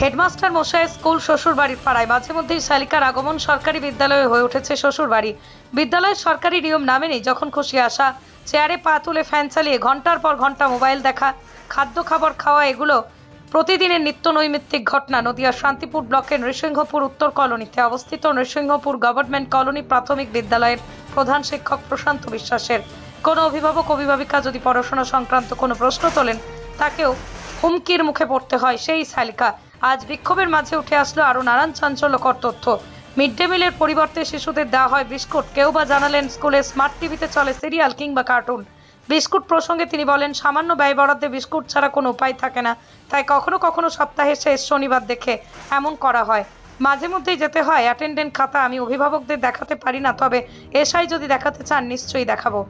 Headmaster মশাই school শ্বশুর বাড়ির পাড়ায় মাঝে মধ্যেই শালিকার আগমন সরকারি বিদ্যালয়ে হয়ে উঠেছে শ্বশুর বাড়ি বিদ্যালয়ের সরকারি নিয়ম না মেনেই যখন খুশি আসা, চেয়ারে পা তুলে ফ্যান চালিয়ে ঘণ্টার পর ঘণ্টা মোবাইল দেখা, খাদ্য খাবার খাওয়া, এগুলো প্রতিদিনের নিত্য নৈমিত্তিক ঘটনা। নদিয়ার শান্তিপুর ব্লকের নৃসিংহপুর উত্তর কলোনিতে অবস্থিত নৃসিংহপুর গভর্নমেন্ট কলোনি প্রাথমিক বিদ্যালয়ের প্রধান শিক্ষক প্রশান্ত বিশ্বাসের। কোনো অভিভাবক, অভিভাবিকা যদি পড়াশোনা সংক্রান্ত কোনো প্রশ্ন তোলেন, তাকেও হুমকির মুখে পড়তে হয় সেই শালিকা। আজ বিক্ষোভের মাঝে উঠে আসলো আরও নানান চাঞ্চল্যকর তথ্য। মিড ডে মিলের পরিবর্তে শিশুদের দেওয়া হয় বিস্কুট। কেউ বা জানালেন স্কুলে স্মার্ট টিভিতে চলে সিরিয়াল কিংবা কার্টুন। বিস্কুট প্রসঙ্গে তিনি বলেন, সামান্য ব্যয় বরাদ্দে বিস্কুট ছাড়া কোনো উপায় থাকে না। তাই কখনো কখনো সপ্তাহের শেষ শনিবার দেখে এমন করা হয়। মাঝে মধ্যেই যেতে হয়। অ্যাটেন্ডেন্ট খাতা আমি অভিভাবকদের দেখাতে পারি না, তবে এসআই যদি দেখাতে চান, নিশ্চয়ই দেখাবো।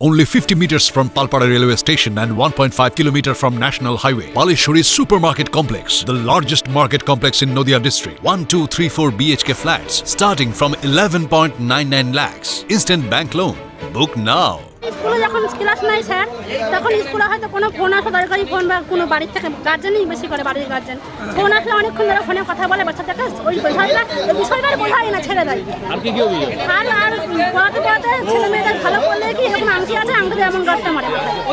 Only 50 meters from Palpara railway station and 1.5 kilometer from National Highway. Palishuri Supermarket Complex, the largest market complex in Noida district. 1, 2, 3, 4 BHK flats starting from 11.99 lakhs. Instant bank loan. Book now. স্কুলে যখন class নাই sir তখন স্কুলে হয়তো কোনো phone আসা দরকারি phone বা কোনো বাড়ির থেকে গার্জেনই বেশি করে বাড়ির গার্জেন ফোন আসলে অনেকক্ষণ ধরে ফোনে কথা বলে বাচ্চাটাকে ওই বিষয়টা ওই বিষয়টা বোঝায় না ছেড়ে দেয় আর কি কি অভিযোগ আর আর পড়াতে পড়াতে ছেলে মেয়েদের ভালো কি এরকম আংটি আছে আংটি এমন গাছটা মারে।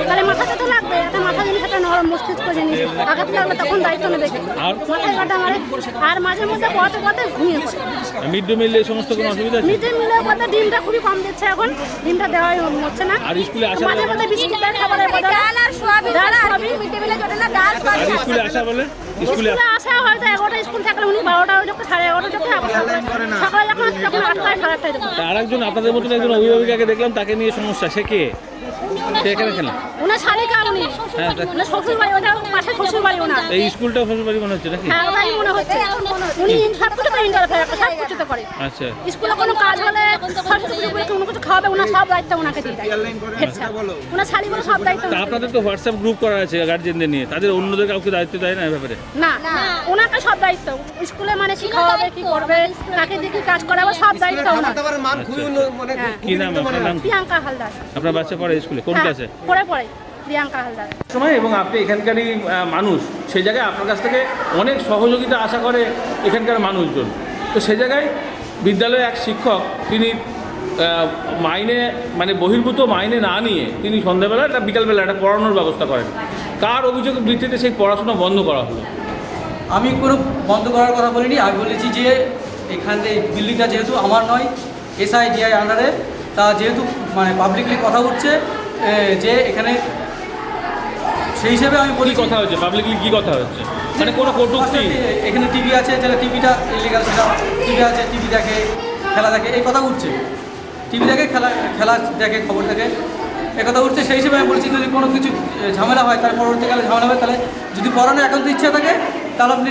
তাহলে মাথাতে তো লাগবে? একটা মাথা জিনিস একটা নরম মস্তিষ্ক জিনিস আঘাত লাগলে তখন দায়িত্ব নেবে আর? মাথায় কাটা মারে। আর মাঝে মধ্যে পড়াতে পড়াতে ঘুমিয়ে পড়ে মিড ডে মিল সমস্ত কোনো অসুবিধা আছে? মিড ডে মিলের মধ্যে ডিমটা খুবই কম দিচ্ছে এখন। ডিমটা দেওয়াই হচ্ছে না। আর স্কুলে আসার মাঝে মধ্যে বিস্কুট খাবারের বদলে ডাল আর সোয়াবিন ডাল, আর মিড ডে মিলে জোটে না ডাল সোয়াবিন আর স্কুলে আসা। বলে? স্কুলে আসা হয় তো এগারোটা স্কুল থাকলে উনি বারোটা যখন সাড়ে এগারোটা যখন সকালে যখন তখন আটটায় সাড়ে আটটায় আর একজন আপনাদের মতন একজন অভিভাবিকাকে দেখলাম তাকে নিয়ে সমস্যা সে কে? সে এখানে খেলা। উনি। শালিকা উনি হ্যাঁ, শ্বশুর বাড়ি ওটা পাশে শ্বশুর বাড়ি ওনার এই স্কুলটা শ্বশুর মনে হচ্ছে নাকি? হ্যাঁ ওটাই মনে হচ্ছে। উনি সব কিছু তো ইন্টার ফেয়ার সব কিছু করে। আচ্ছা। স্কুলে কোনো কাজ হলে সরস্বতী পুজো কোনো কিছু খাওয়াবে ওনার সব দায়িত্ব ওনাকে দিয়ে দেয়। ওনার শালি বলে সব দায়িত্ব আপনাদের তো হোয়াটসঅ্যাপ গ্রুপ করা আছে গার্জেনদের নিয়ে। তাদের অন্যদের কাউকে দায়িত্ব দেয় না এই ব্যাপারে? না ওনাকে সব দায়িত্ব। স্কুলে মানে কি খাওয়াবে কি করবে কাকে দিয়ে কি কাজ করাবে সব দায়িত্ব ওনার। হ্যাঁ। কি নাম আপনার? নাম প্রিয়াঙ্কা হালদার। আপনার বাচ্চা পড়ে স্কুলে? কোন হ্যাঁ, ক্লাসে পরে পরে প্রিয়াঙ্কা হালদার। সময় এবং আপনি এখানকারই মানুষ সেই জায়গায় আপনার কাছ থেকে অনেক সহযোগিতা আশা করে এখানকার মানুষজন। তো সে জায়গায় বিদ্যালয়ে এক শিক্ষক তিনি মাইনে মানে বহির্ভূত মাইনে না নিয়ে তিনি সন্ধ্যাবেলা একটা বিকালবেলা একটা পড়ানোর ব্যবস্থা করেন। কার অভিযোগের ভিত্তিতে সেই পড়াশোনা বন্ধ করা হলো? আমি কোনো বন্ধ করার কথা বলিনি। আমি বলেছি যে এখান থেকে বিল্ডিংটা যেহেতু আমার নয় এসআই ডিআই আন্ডারে তা যেহেতু মানে পাবলিকলি কথা উঠছে এ, যে এখানে সেই হিসেবে আমি বলি কথা হচ্ছে পাবলিকলি কি কথা হচ্ছে মানে কোনো কটূক্তি? এখানে টিভি আছে যেটা টিভিটা ইলিগাল সেটা টিভি আছে টিভি দেখে খেলা দেখে এই কথা উঠছে। টিভি দেখে খেলা খেলা দেখে খবর দেখে এই কথা উঠছে। সেই হিসেবে আমি বলছি যদি কোনো কিছু ঝামেলা হয় তার পরবর্তীকালে ঝামেলা হয় তাহলে যদি পড়ানো একান্ত ইচ্ছা থাকে তাহলে আপনি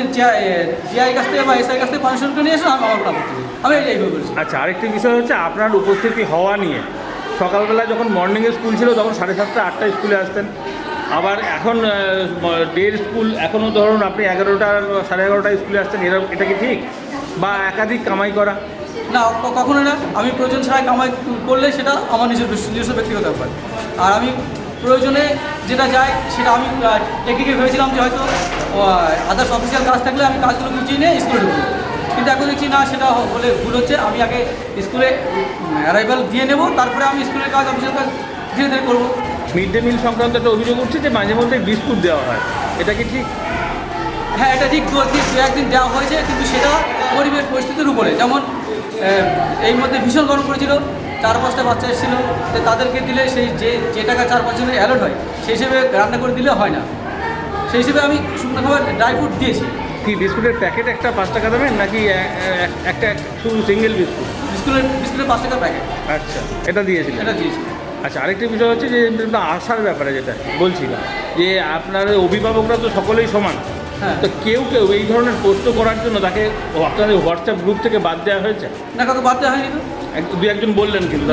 জিআই কাছ থেকে বা এসআই কাছ থেকে পারমিশন করে নিয়ে এসে আমি আমার নেই। আমি এটাই বলছি। আচ্ছা আরেকটি বিষয় হচ্ছে আপনার উপস্থিতি হওয়া নিয়ে। সকালবেলা যখন মর্নিংয়ে স্কুল ছিল তখন সাড়ে সাতটা আটটা স্কুলে আসতেন। আবার এখন ডের স্কুল এখনও ধরুন আপনি এগারোটা সাড়ে এগারোটায় স্কুলে আসছেন, এরা, এটা কি ঠিক? বা একাধিক কামাই করা? না কখনো না। আমি প্রয়োজন ছাড়া কামাই করলে সেটা আমার নিজের নিজস্ব ব্যক্তিগত ব্যাপার। আর আমি প্রয়োজনে যেটা যায়, সেটা আমি টেকনিকে ভেবেছিলাম যে হয়তো আদার্স অফিসিয়াল কাজ থাকলে আমি কাজগুলো গুছিয়ে নিয়ে স্কুলে ঢুকবো। কিন্তু এখন দেখছি না, সেটা হলে ভুল হচ্ছে। আমি আগে স্কুলে অ্যারাইভাল দিয়ে নেব, তারপরে আমি স্কুলের কাজ অফিসিয়াল কাজ ধীরে ধীরে করব। মিড ডে মিল সংক্রান্ত একটা অভিযোগ উঠছে যে মাঝে মধ্যে বিস্কুট দেওয়া হয়। এটা কি ঠিক? হ্যাঁ এটা ঠিক দু একদিন দেওয়া হয়েছে কিন্তু সেটা পরিবেশ পরিস্থিতির উপরে। যেমন এই মধ্যে ভীষণ গরম পড়েছিল চার পাঁচটা বাচ্চা এসেছিল তো তাদেরকে দিলে সেই যে যে টাকা চার পাঁচ জনের অ্যালার্ট হয় সেই হিসেবে রান্না করে দিলে হয় না। সেই হিসেবে আমি শুকনো খাবার ড্রাই ফ্রুট দিয়েছি। কি বিস্কুটের প্যাকেট একটা পাঁচ টাকা দামের নাকি একটা শুধু সিঙ্গেল বিস্কুট? বিস্কুটের বিস্কুটের পাঁচ টাকার প্যাকেট আচ্ছা এটা দিয়েছিলেন। এটা দিয়েছি আচ্ছা আরেকটি বিষয় হচ্ছে যে আশার আসার ব্যাপারে যেটা বলছিলাম যে আপনার অভিভাবকরা তো সকলেই সমান। হ্যাঁ। তো কেউ কেউ এই ধরনের পোস্ট করার জন্য তাকে আপনাদের হোয়াটসঅ্যাপ গ্রুপ থেকে বাদ দেওয়া হয়েছে? না কাউকে বাদ দেওয়া হয়নি দু একজন বললেন কিন্তু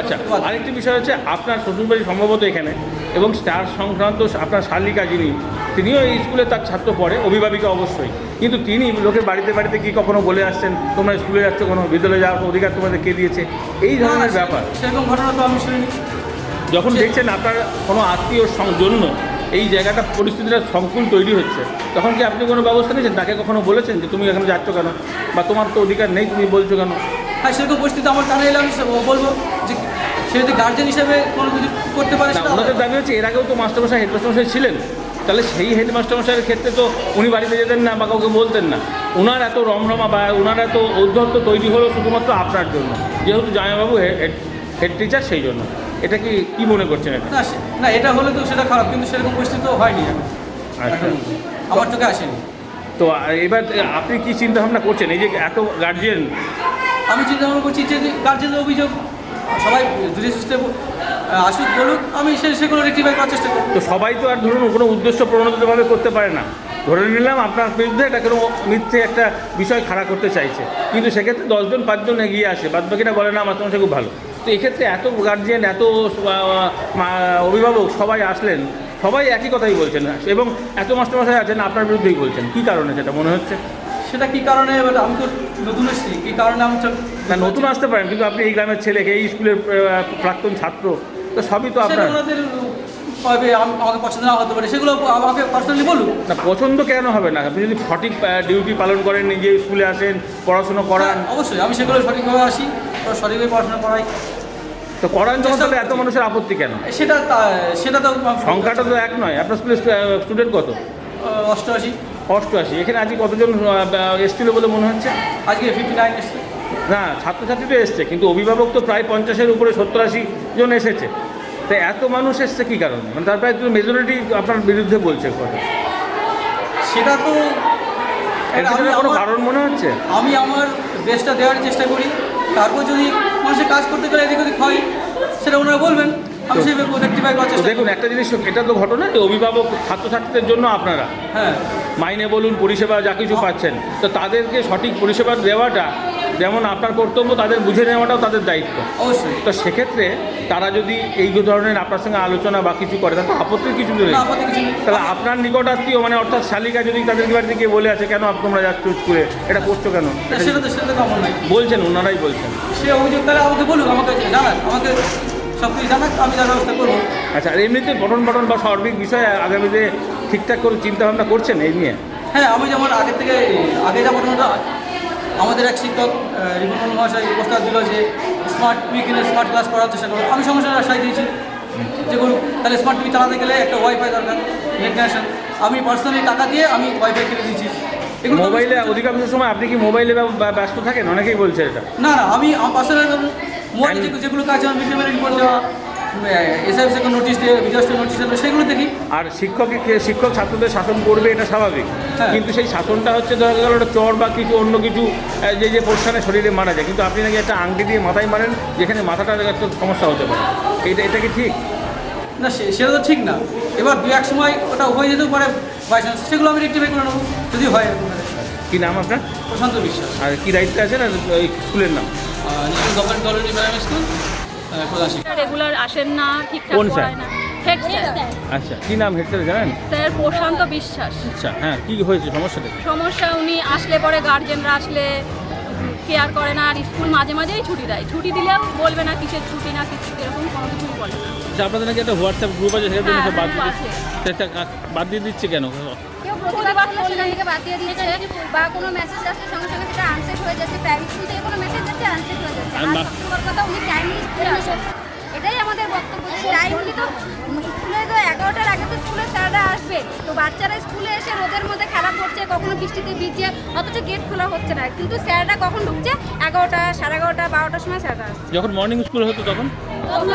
আচ্ছা আরেকটি বিষয় হচ্ছে আপনার শ্বশুরবাড়ি সম্ভবত এখানে। এবং তার সংক্রান্ত আপনার শালিকা যিনি তিনিও এই স্কুলে তার ছাত্র পড়ে অভিভাবিকা অবশ্যই। কিন্তু তিনি লোকের বাড়িতে বাড়িতে কি কখনো বলে আসছেন তোমরা স্কুলে যাচ্ছ কোনো বিদ্যালয়ে যাওয়ার অধিকার তোমাদের কে দিয়েছে? এই ধরনের ব্যাপার। সেরকম ঘটনা তো আমি শুনিনি। যখন দেখছেন আপনার কোনো আত্মীয় জন্য এই জায়গাটা পরিস্থিতিটা সংকুল তৈরি হচ্ছে তখন কি আপনি কোনো ব্যবস্থা নিয়েছেন? তাকে কখনো বলেছেন যে তুমি এখানে যাচ্ছ কেন? বা তোমার তো অধিকার নেই তুমি বলছো কেন? হ্যাঁ সেরকম পরিস্থিতি আমার কানে এলে আমি বলব। সে যদি গার্জেন হিসেবে কোনো কিছু করতে পারে না ওনাদের দাবি হচ্ছে এর আগেও তো মাস্টারমশাই হেডমাস্টারমশাই ছিলেন। তাহলে সেই হেডমাস্টারমশাইয়ের ক্ষেত্রে তো উনি বাড়িতে যেতেন না বা কাউকে বলতেন না। ওনার এত রমরমা বা ওনার এত ঔদ্ধত্য তৈরি হলো শুধুমাত্র আপনার জন্য। যেহেতু জামাইবাবু হেড হেড টিচার সেই জন্য। এটা কি কি মনে করছেন না না এটা হলে তো সেটা খারাপ কিন্তু সেরকম পরিস্থিতি তো হয়নি। আচ্ছা। আমার চোখে আসেনি। তো এবার আপনি কি চিন্তা ভাবনা করছেন? এই যে এত গার্জিয়ান আমি চিন্তা ভাবনা করছি যে গার্জেনের অভিযোগ সবাই ধীরে সুস্থে আসুক, বলুক, আমি সে সেগুলো রেক্টিফাই করার চেষ্টা করব। তো সবাই তো আর ধরুন কোনো উদ্দেশ্য প্রণোদিতভাবে করতে পারে না। ধরে নিলাম আপনার বিরুদ্ধে এটা কোনো মিথ্যে একটা বিষয় খাড়া করতে চাইছে। কিন্তু সেক্ষেত্রে দশজন, পাঁচজন এগিয়ে আসে। বাদ বাকিটা বলে, না, আমার তোমার খুব ভালো। তো এক্ষেত্রে এত গার্জিয়ান এত অভিভাবক সবাই আসলেন, সবাই একই কথাই বলছেন। এবং এত মাস্টারমশাই আছেন, আপনার বিরুদ্ধেই বলছেন। কী কারণে সেটা মনে হচ্ছে? সেটা কি কারণে? এবার আমি তো নতুন এসেছি কি কারণে আমি না নতুন আসতে পারেন কিন্তু আপনি এই গ্রামের ছেলেকে এই স্কুলের প্রাক্তন ছাত্র তো সবই তো আপনার। ওনাদের আম- আমাকে পছন্দ না হতে পারে সেগুলো আমাকে পার্সোনালি বলুক। না পছন্দ কেন হবে না? আপনি যদি সঠিক ডিউটি পালন করেন নিজে স্কুলে আসেন পড়াশুনো করান। হ্যাঁ, অবশ্যই আমি সেগুলো সঠিকভাবে আসি সঠিকভাবে পড়াশোনা করাই তো করান যখন তাহলে এত মানুষের আপত্তি কেন? সেটা সেটা তো সংখ্যাটা তো এক নয় আপনার স্কুলের স্টুডেন্ট কত? অষ্টআশি। অষ্টআশি এখানে আজকে কতজন এসছিল বলে মনে হচ্ছে? আজকে ফিফটি নাইন এসছে। না ছাত্রছাত্রী তো এসছে কিন্তু অভিভাবক তো প্রায় পঞ্চাশের উপরে সত্তর আশি জন এসেছে। তো এত মানুষ এসছে কী কারণে? মানে তার প্রায় মেজরিটি আপনার বিরুদ্ধে বলছে কথা। সেটা তো কোনো কারণ মনে হচ্ছে? আমি আমার বেস্টটা দেওয়ার চেষ্টা করি। তারপর যদি মানুষের কাজ করতে গেলে এদিক ওদিক হয় সেটা ওনারা বলবেন। দেখুন একটা জিনিস এটা তো ঘটনা যে অভিভাবক ছাত্রছাত্রীদের জন্য আপনারা। হ্যাঁ। মাইনে বলুন পরিষেবা যা কিছু পাচ্ছেন তো তাদেরকে সঠিক পরিষেবা দেওয়াটা যেমন আপনার কর্তব্য তাদের বুঝে নেওয়াটাও তাদের দায়িত্ব। অবশ্যই। তো সেক্ষেত্রে তারা যদি এই ধরনের আপনার সঙ্গে আলোচনা বা কিছু করে তাতে আপত্তির কিছু নেই। না আপত্তি কিছু নেই। তাহলে আপনার নিকটাত্মীয় মানে অর্থাৎ শালিকা যদি তাদের বাড়িতে গিয়ে বলে আছে কেন তোমরা যাচ্ছ স্কুলে? এটা করছ কেন? বলছেন ওনারাই বলছেন। সে অভিযোগ তাহলে আমাকে বলুক আমাকে জানাক আমাকে সব কিছু জানাক আমি তার ব্যবস্থা করব। আচ্ছা আর এমনিতে পঠন পঠন বা সার্বিক বিষয়ে আগামীতে ঠিকঠাক করে চিন্তাভাবনা করছেন এই নিয়ে? হ্যাঁ আমি যেমন আগে থেকে আগে যা ঘটনাটা আমাদের এক শিক্ষক রিপন মহাশয় প্রস্তাব দিল যে স্মার্ট টিভি কিনে স্মার্ট ক্লাস করার চেষ্টা করো। আমি সমস্যার আশ্বাস দিয়েছি যে করুক তাহলে স্মার্ট টিভি চালাতে গেলে একটা ওয়াইফাই দরকার নেট কানেকশন আমি পার্সোনালি টাকা দিয়ে আমি ওয়াইফাই কিনে দিয়েছি। মোবাইলে অধিকাংশ সময় আপনি কি মোবাইলে ব্যস্ত থাকেন? অনেকেই বলছে এটা। না না আমি পার্সোনাল যেগুলো কাজ যেমন মিড ডে মিলের রিপোর্ট দেওয়া এসআইএফ থেকে নোটিশ দিয়ে বিজাস্টের নোটিশ দেওয়া সেগুলো দেখি। আর শিক্ষক শিক্ষক ছাত্রদের শাসন করবে এটা স্বাভাবিক। হ্যাঁ। কিন্তু সেই শাসনটা হচ্ছে ধরা গেল একটা চর বা কিছু অন্য কিছু যে যে পোর্শনে শরীরে মারা যায়। কিন্তু আপনি নাকি একটা আংটি দিয়ে মাথায় মারেন যেখানে মাথাটা একটা সমস্যা হতে পারে। এটা এটা কি ঠিক? না সে- সেটা তো ঠিক না। এবার দু এক সময় ওটা হয়ে যেতেও পারে বাই চান্স সেগুলো আমি রেক্টিফাই করে নেব যদি হয়। কি নাম আপনার? প্রশান্ত বিশ্বাস। আর কি দায়িত্বে আছে না ওই স্কুলের নাম? New government college primary school প্রধান রেগুলার আসেন না ঠিকঠাক কোন স্যার? পড়ায় না আচ্ছা কি নাম হেড স্যার জানেন? স্যার প্রশান্ত বিশ্বাস। আচ্ছা হ্যাঁ কি হয়েছে সমস্যাটা? সমস্যা উনি আসলে পরে গার্জেনরা আসলে কেয়ার করে না আর স্কুল মাঝে মাঝেই ছুটি দেয়। ছুটি দিলেও বলবে না কিসের ছুটি না কিছু এরকম কোনো কিছুই বলে না। আচ্ছা আপনাদের নাকি একটা হোয়াটসঅ্যাপ গ্রুপ আছে সেখানে হ্যাঁ, বাদ দিয়ে বাদ দিয়ে দিচ্ছে কেন? প্রতিবাদ করলে থেকে বাদ দিয়ে দিয়েছে বা কোনো মেসেজ আসলে সঙ্গে সঙ্গে সেটা আনসেট হয়ে যাচ্ছে প্রাইভেট স্কুল থেকে কোনো মেসেজ যাচ্ছে আনসেট হয়ে যাচ্ছে। আর সবচেয়ে কথা উনি টাইমলি স্কুলে আসেন। এটাই আমাদের বক্তব্য। টাইমলি তো স্কুলে তো এগারোটার আগে তো স্কুলে স্যাররা আসবে। তো বাচ্চারা স্কুলে এসে রোদের মধ্যে খেলা করছে কখনো বৃষ্টিতে ভিজছে অথচ গেট খোলা হচ্ছে না। কিন্তু স্যাররা কখন ঢুকছে? এগারোটা সাড়ে এগারোটা বারোটার সময় স্যাররা আসছে। যখন মর্নিং স্কুল হতো তখন? তখন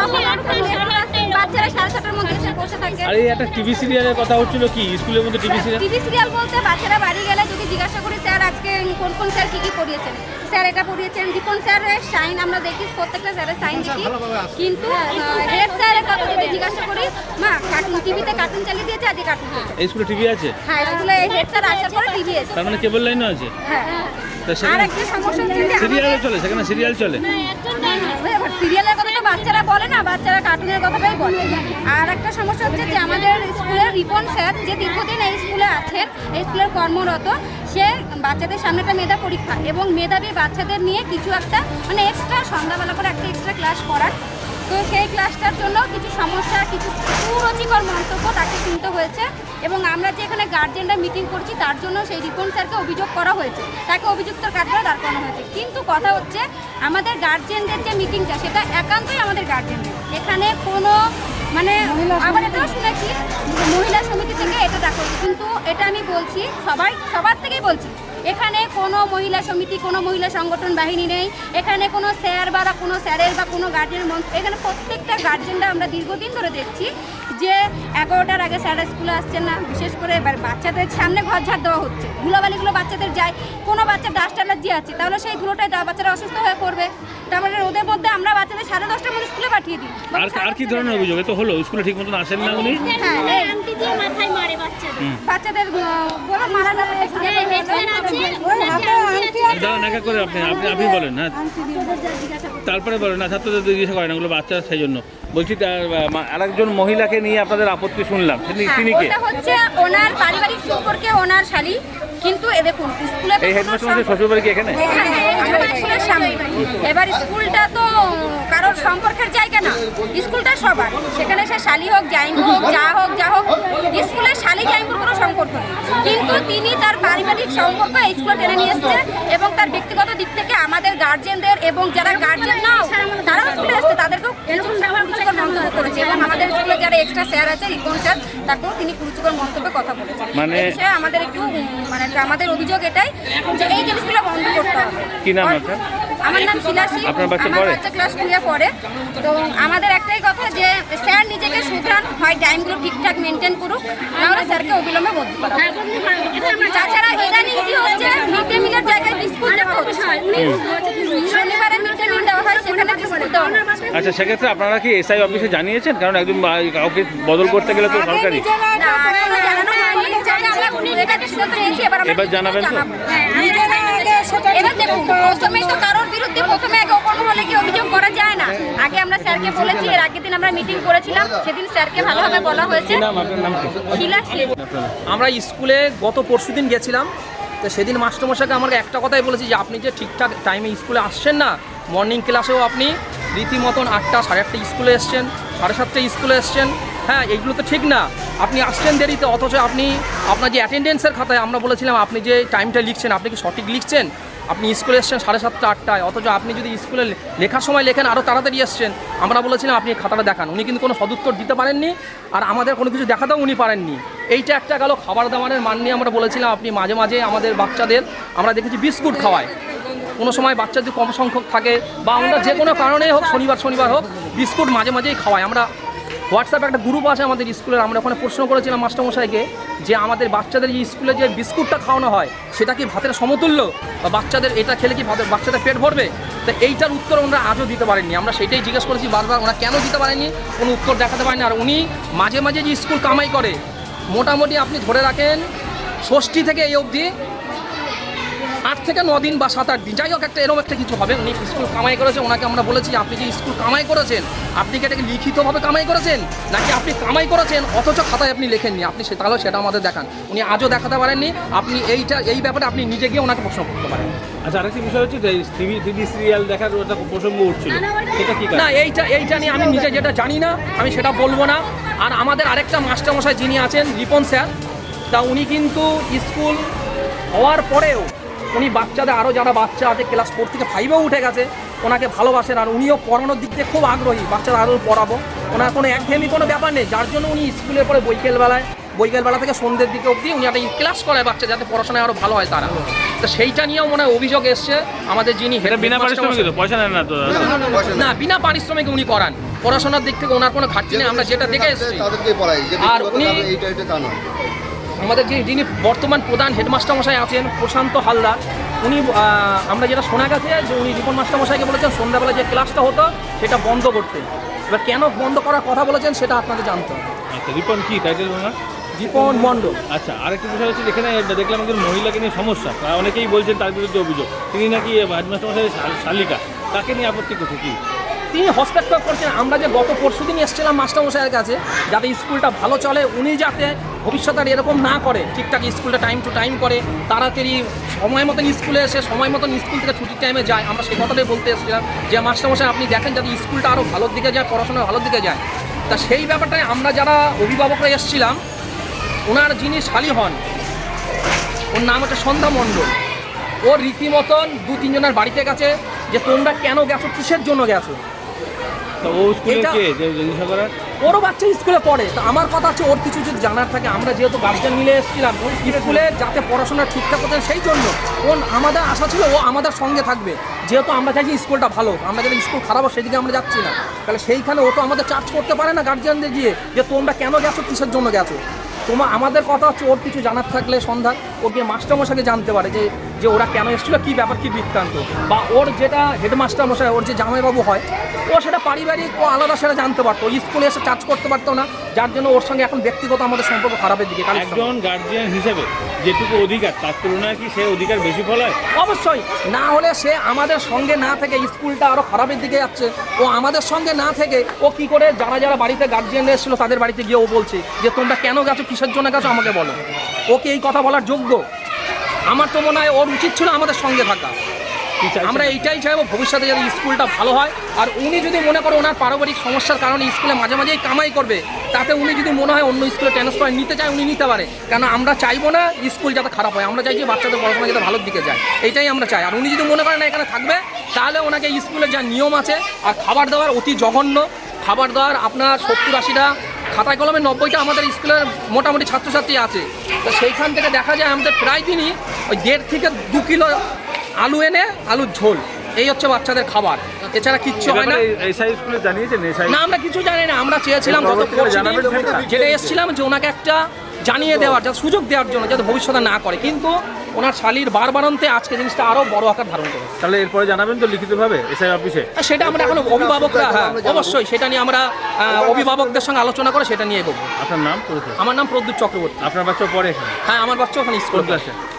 বাচ্চারা সাড়ে ছটার মধ্যে এসে বসে থাকে। আর এই একটা টিভি সিরিয়ালের কথা হচ্ছিল কি? স্কুলের মধ্যে টিভি সিরিয়াল? টিভি সিরিয়াল বলতে বাচ্চারা বাড়ি গেলে যদি জিজ্ঞাসা করি স্যার আজকে কোন কোন স্যার কি কি পড়িয়েছেন? স্যার এটা পড়িয়েছেন রিপন স্যারের সাইন আমরা দেখি প্রত্যেকটা স্যারের সাইন দেখি কিন্তু হেড স্যারের কথা যদি জিজ্ঞাসা করি মা কার্টুন টিভিতে কার্টুন চালিয়ে দিয়েছে আজকে কার্টুন এই স্কুলে টিভি আছে? হ্যাঁ স্কুলে হেড স্যার আসার পরে টিভি এসে তার মানে কেবল লাইনও আছে? হ্যাঁ। আর একটা সমস্যা হচ্ছে চলে সেখানে সিরিয়াল চলে। সিরিয়ালের কথা তো বাচ্চারা বলে না, বাচ্চারা কার্টুনের কথাটাই বলে। আর একটা সমস্যা হচ্ছে যে আমাদের স্কুলের রিপন স্যার যে দীর্ঘদিন এই স্কুলে আছেন, এই স্কুলের কর্মরত, সে বাচ্চাদের সামনে একটা মেধা পরীক্ষা এবং মেধাবী বাচ্চাদের নিয়ে কিছু একটা মানে এক্সট্রা সন্ধ্যাবেলা করে একটা এক্সট্রা ক্লাস করার তো সেই ক্লাসটার জন্য কিছু সমস্যা কিছু কুরুচিকর মন্তব্য তাকে শুনতে হয়েছে এবং আমরা যে এখানে গার্জেনরা মিটিং করছি তার জন্য সেই রিপন স্যারকে অভিযোগ করা হয়েছে। তাকে অভিযুক্তর কাঠগড়ে দাঁড় করানো হয়েছে। কিন্তু কথা হচ্ছে আমাদের গার্জেনদের যে মিটিংটা সেটা একান্তই আমাদের গার্জেনদের এখানে কোনো মানে আবার এটাও শুনেছি মহিলা সমিতি থেকে এটা ডাকা কিন্তু এটা আমি বলছি সবাই সবার থেকেই বলছি এখানে কোনো মহিলা সমিতি কোনো মহিলা সংগঠন বাহিনী নেই। এখানে কোনো স্যার বা কোনো স্যারের বা কোনো গার্জেন মন এখানে প্রত্যেকটা গার্জেনরা আমরা দীর্ঘদিন ধরে দেখছি যে এগারোটার আগে স্যাররা স্কুলে আসছেন না। বিশেষ করে এবার বাচ্চাদের সামনে ঘর ঝাড় দেওয়া হচ্ছে। ধুলাবালিগুলো বাচ্চাদের যায়। কোনো বাচ্চা ডাস্ট অ্যালার্জি আছে তাহলে সেই ধুলোটায় দা- বাচ্চারা অসুস্থ হয়ে পড়বে। তারপরে রোদের মধ্যে আমরা বাচ্চাদের সাড়ে দশটার মধ্যে স্কুলে পাঠিয়ে দিই। আর আর কি ধরনের অভিযোগ? এ তো হলো স্কুলে ঠিক মতন আসেন না উনি? হ্যাঁ। এই মাথায় মারে বাচ্চাদের। বলো মারা না দাঁড়ান একা করে আপনি আপনি আপনি বলেন হ্যাঁ। তারপরে বলেন না ছাত্রদের জিজ্ঞাসা করেন ওগুলো বাচ্চারা সেই জন্য। বলছি তার আরেকজন মহিলাকে নিয়ে আপনাদের আপত্তি শুনলাম। তিনি তিনি কে? হচ্ছে ওনার পারিবারিক সম্পর্কে ওনার শালী। কিন্তু এ দেখুন স্কুলে এই হেডমাস্টার শ্বশুর বাড়ি কি এখানে? এখানে আমাদের স্কুলের সামনে এবার স্কুলটা তো কারোর সম্পর্কের জায়গা না। স্কুলটা সবার। সেখানে সে শালি হোক জাইম্বু হোক যা হোক যা হোক স্কুলের শালি জাইম্বুর কোনো সম্পর্ক নেই। কিন্তু তিনি তার পারিবারিক সম্পর্ক এই স্কুলে টেনে নিয়ে এসছে এবং তার ব্যক্তিগত দিক থেকে আমাদের গার্জেনদের এবং যারা গার্জেন নাও তারাও স্কুলে এসছে তাদেরকেও কুরুচিকর মন্তব্য করেছে এবং আমাদের স্কুলে যারা এক্সট্রা স্যার আছে রিপন স্যার তাকেও তিনি কুরুচিকর মন্তব্যে কথা বলেছেন মানে- আমাদের একটু মানে আমাদের অভিযোগ এটাই যে এই জিনিসগুলো বন্ধ করতে হবে কি নাম? আমার নাম শিলাসী আপনার বাচ্চা আমার পড়ে? বাচ্চা ক্লাস টুয়ে পড়ে তো আমাদের একটাই কথা যে স্যার নিজেকে শুধরান হয় টাইমগুলো ঠিকঠাক মেনটেন করুক নাহলে স্যারকে অবিলম্বে বদলি করা হোক। তাছাড়া ইদানিং কি হচ্ছে মিড ডে মিলের জায়গায় বিস্কুট দেওয়া হচ্ছে শনিবারে মিড ডে মিল দেওয়া হয় সেখানে বিস্কুট দেওয়া হচ্ছে আচ্ছা সেক্ষেত্রে আপনারা কি এসআই অফিসে জানিয়েছেন কারণ একজন বা- কাউকে বদল করতে গেলে তো সরকারি না এখনও জানানো হয়নি যাতে আমরা এটা সিদ্ধান্ত নিয়েছি এবার আমরা এবার জানাবেন তো? জানাব। এবার দেখুন প্রথমেই তো কারোর বিরুদ্ধে প্রথমে আগে ওপর মহলে কি অভিযোগ করা যায় না? আগে আমরা স্যারকে বলেছি এর আগের দিন আমরা মিটিং করেছিলাম সেদিন স্যারকে ভালোভাবে বলা হয়েছে। আমরা স্কুলে গত পরশু দিন গেছিলাম তো সেদিন মাস্টারমশাকে আমাকে একটা কথাই বলেছি যে আপনি যে ঠিকঠাক টাইমে স্কুলে আসছেন না মর্নিং ক্লাসেও আপনি রীতিমতন আটটা সাড়ে আটটা স্কুলে এসছেন সাড়ে সাতটায় স্কুলে এসছেন হ্যাঁ এইগুলো তো ঠিক না। আপনি আসছেন দেরিতে অথচ আপনি আপনার যে অ্যাটেন্ডেন্সের খাতায় আমরা বলেছিলাম আপনি যে টাইমটা লিখছেন আপনি কি সঠিক লিখছেন? আপনি স্কুলে এসছেন সাড়ে সাতটা, আটটায়, অথচ আপনি যদি স্কুলে লেখার সময় লেখেন আরও তাড়াতাড়ি এসছেন। আমরা বলেছিলাম আপনি খাতাটা দেখান। উনি কিন্তু কোনো সদুত্তর দিতে পারেননি, আর আমাদের কোনো কিছু দেখাতেও উনি পারেননি। এইটা একটা গেল খাবার দাবারের মান নিয়ে আমরা বলেছিলাম, আপনি মাঝে মাঝে আমাদের বাচ্চাদের, আমরা দেখেছি বিস্কুট খাওয়ায়। কোনো সময় বাচ্চা যদি কম সংখ্যক থাকে, বা আমরা যে কোনো কারণেই হোক, শনিবার শনিবার হোক, বিস্কুট মাঝে মাঝেই খাওয়াই আমরা হোয়াটসঅ্যাপে একটা গ্রুপ আছে আমাদের স্কুলের, আমরা ওখানে প্রশ্ন করেছিলাম মাস্টারমশাইকে যে আমাদের বাচ্চাদের যে স্কুলে যে বিস্কুটটা খাওয়ানো হয়, সেটা কি ভাতের সমতুল্য? বা বাচ্চাদের এটা খেলে কি ভাতের বাচ্চাদের পেট ভরবে? তো এইটার উত্তর ওনারা আজও দিতে পারেননি। আমরা সেটাই জিজ্ঞেস করেছি, বারবার ওনারা কেন দিতে পারেনি কোনো উত্তর দেখাতে পারেনি আর উনি মাঝে মাঝে যে স্কুল কামাই করে, মোটামুটি আপনি ধরে রাখেন, ষষ্ঠী থেকে এই অবধি আট থেকে ন দিন বা সাত আট দিন। যাই হোক একটা এরকম একটা কিছু হবে। উনি স্কুল কামাই করেছেন ওনাকে আমরা বলেছি আপনি যে স্কুল কামাই করেছেন? আপনি কি এটাকে লিখিতভাবে কামাই করেছেন? নাকি আপনি কামাই করেছেন? অথচ খাতায় আপনি লেখেননি। আপনি সে তাহলে সেটা আমাদের দেখান। উনি আজও দেখাতে পারেননি। আপনি এইটা এই ব্যাপারে আপনি নিজে গিয়ে ওনাকে প্রশ্ন করতে পারেন। আচ্ছা আরেকটি বিষয় হচ্ছে টিভি টিভি সিরিয়াল দেখার ওটা প্রসঙ্গ উঠছিল। সেটা কি না এইটা এইটা নিয়ে আমি নিজে যেটা জানি না আমি সেটা বলব না। আর আমাদের আরেকটা মাস্টারমশাই যিনি আছেন রিপন স্যার তা উনি কিন্তু স্কুল হওয়ার পরেও উনি বাচ্চাদের আরও যারা বাচ্চা আছে ক্লাস ফোর থেকে ফাইভেও উঠে গেছে ওনাকে ভালোবাসেন। আর উনিও পড়ানোর দিক দিয়ে খুব আগ্রহী। বাচ্চারা আরও পড়াবো। ওনার কোনো একঘেয়েমি কোনো ব্যাপার নেই। যার জন্য উনি স্কুলে পড়ে বৈকালবেলায় বৈকালবেলা থেকে সন্ধ্যের দিকে অবধি উনি একটা ক্লাস করায় বাচ্চা যাতে পড়াশোনায় আরও ভালো হয় তারা। তো সেইটা নিয়েও মনে হয় অভিযোগ এসছে। আমাদের যিনি বিনা পারিশ্রমিক পয়সা নেন না তো না বিনা পারিশ্রমিকে উনি করান। পড়াশোনার দিক থেকে ওনার কোনো ঘাটতি নেই। আমরা যেটা দেখে এসেছি। তাদেরকে পড়াই। যে আর উনি- আমাদের যে যিনি বর্তমান প্রধান হেডমাস্টার মশাই আছেন প্রশান্ত হালদার উনি আমরা যেটা শোনা গেছে যে উনি রিপন মাস্টার মশাইকে বলেছেন সন্ধ্যাবেলা যে ক্লাসটা হতো সেটা বন্ধ করতে। এবার কেন বন্ধ করার কথা বলেছেন সেটা আপনাদের জানতে হবে। আচ্ছা রিপন কি টাইটেল ওনার রিপন মণ্ডল। আচ্ছা আরেকটি বিষয় হচ্ছে এখানে দেখলাম একজন মহিলাকে নিয়ে সমস্যা। অনেকেই বলছেন তার বিরুদ্ধে অভিযোগ। তিনি নাকি হেডমাস্টার মশাই শালিকা। তাকে নিয়ে আপত্তি করছে কি? তিনি হস্তক্ষেপ করছেন। আমরা যে গত পরশু দিন এসেছিলাম মাস্টারমশাইয়ের কাছে, যাতে স্কুলটা ভালো চলে, উনি যাতে ভবিষ্যতে আর এরকম না করে, ঠিকঠাক স্কুলটা টাইম টু টাইম করে, তাড়াতাড়ি সময় মতন স্কুলে এসে, সময় মতন স্কুল থেকে ছুটির টাইমে যায়। আমরা সেই কথাটাই বলতে এসেছিলাম যে, মাস্টারমশাই, আপনি দেখেন যাতে স্কুলটা আরও ভালোর দিকে যায়, পড়াশোনা ভালোর দিকে যায়। তা সেই ব্যাপারটায় আমরা যারা অভিভাবকরা এসেছিলাম, ওনার যিনি শালী হন, ওর নাম হচ্ছে সন্ধ্যা মণ্ডল। ওর রীতিমতন দু তিনজনের বাড়িতে গেছে, যে তোমরা কেন গেছো, কিসের জন্য গেছো? তো ও স্কুলে এটা- কে? যে জিজ্ঞাসা করার ওরও বাচ্চা স্কুলে পড়ে। তা আমার কথা হচ্ছে ওর কিছু যদি জানার থাকে আমরা যেহেতু গার্জেন মিলে এসেছিলাম স্কুলে যাতে পড়াশোনা ঠিকঠাক করতেন সেই জন্য ও আমাদের আশা ছিল ও আমাদের সঙ্গে থাকবে। যেহেতু আমরা চাইছি স্কুলটা ভালো আমরা যাতে স্কুল খারাপ হোক সেদিকে আমরা যাচ্ছি না। তাহলে সেইখানে ও তো আমাদের চার্জ করতে পারে না গার্জিয়ানদের গিয়ে যে তোমরা কেন গেছো কিসের জন্য গেছো? তোমার আমাদের কথা হচ্ছে ওর কিছু জানার থাকলে সন্ধ্যা ও গিয়ে মাস্টারমশাইকে জানতে পারে যে যে ওরা কেন এসেছিল কী ব্যাপার কী বৃত্তান্ত? বা ওর যেটা হেডমাস্টার মশাই ওর যে জামাইবাবু হয় ও সেটা পারিবারিক ও আলাদা সেটা জানতে পারতো। স্কুলে এসে চার্জ করতে পারতো না যার জন্য ওর সঙ্গে এখন ব্যক্তিগত আমাদের সম্পর্ক খারাপের দিকে কারণ একজন গার্জিয়ান হিসেবে যেটুকু অধিকার তার তুলনায় কি সে অধিকার বেশি ফল হয় অবশ্যই। না হলে সে আমাদের সঙ্গে না থেকে স্কুলটা আরও খারাপের দিকে যাচ্ছে। ও আমাদের সঙ্গে না থেকে ও কি করে যারা যারা বাড়িতে গার্জিয়ান এসেছিল তাদের বাড়িতে গিয়ে ও বলছে যে তোমরা কেন গেছো? কিসের জন্য গেছো? আমাকে বলো। ওকে এই কথা বলার যোগ্য? আমার তো মনে হয় ওর উচিত ছিল আমাদের সঙ্গে থাকা? আমরা এইটাই চাইব ভবিষ্যতে যাতে স্কুলটা ভালো হয়। আর উনি যদি মনে করে ওনার পারিবারিক সমস্যার কারণে স্কুলে মাঝে মাঝেই কামাই করবে তাতে উনি যদি মনে হয় অন্য স্কুলে ট্রান্সফার নিতে চায় উনি নিতে পারে। কেন আমরা চাইব না স্কুল যাতে খারাপ হয়। আমরা চাই যে বাচ্চাদের পড়াশোনা যাতে ভালোর দিকে যায়। এইটাই আমরা চাই। আর উনি যদি মনে করেন না এখানে থাকবে তাহলে ওনাকে স্কুলের যা নিয়ম আছে আর খাবার দাবার অতি জঘন্য। খাবার দাবার আপনার সত্তর আশিটা খাতায় কলমে নব্বইটা আমাদের স্কুলের মোটামুটি ছাত্রছাত্রী আছে। তো সেইখান থেকে দেখা যায় আমাদের প্রায় দিনই ওই দেড় থেকে দু কিলো আলু এনে আলুর ঝোল। এই হচ্ছে বাচ্চাদের খাবার। এছাড়া কিচ্ছু হয় না। আমরা কিছু জানি না। আমরা চেয়েছিলাম? যেটা এসেছিলাম যে ওনাকে একটা জানিয়ে দেওয়ার যাতে সুযোগ দেওয়ার জন্য যাতে ভবিষ্যতে না করে। কিন্তু ওনার শালির বারবারন্তে আজকে জিনিসটা আরও বড় আকার ধারণ করে তাহলে এরপরে জানাবেন তো লিখিতভাবে এসআই অফিসে? আর সেটা আমরা এখন অভিভাবকরা হ্যাঁ অবশ্যই সেটা নিয়ে আমরা অভিভাবকদের সঙ্গে আলোচনা করে সেটা নিয়ে এগোবো। আপনার নাম আমার নাম প্রদ্যুৎ চক্রবর্তী। আপনার বাচ্চা পরে হ্যাঁ আমার বাচ্চা ওখানে স্কুল ক্লাসে?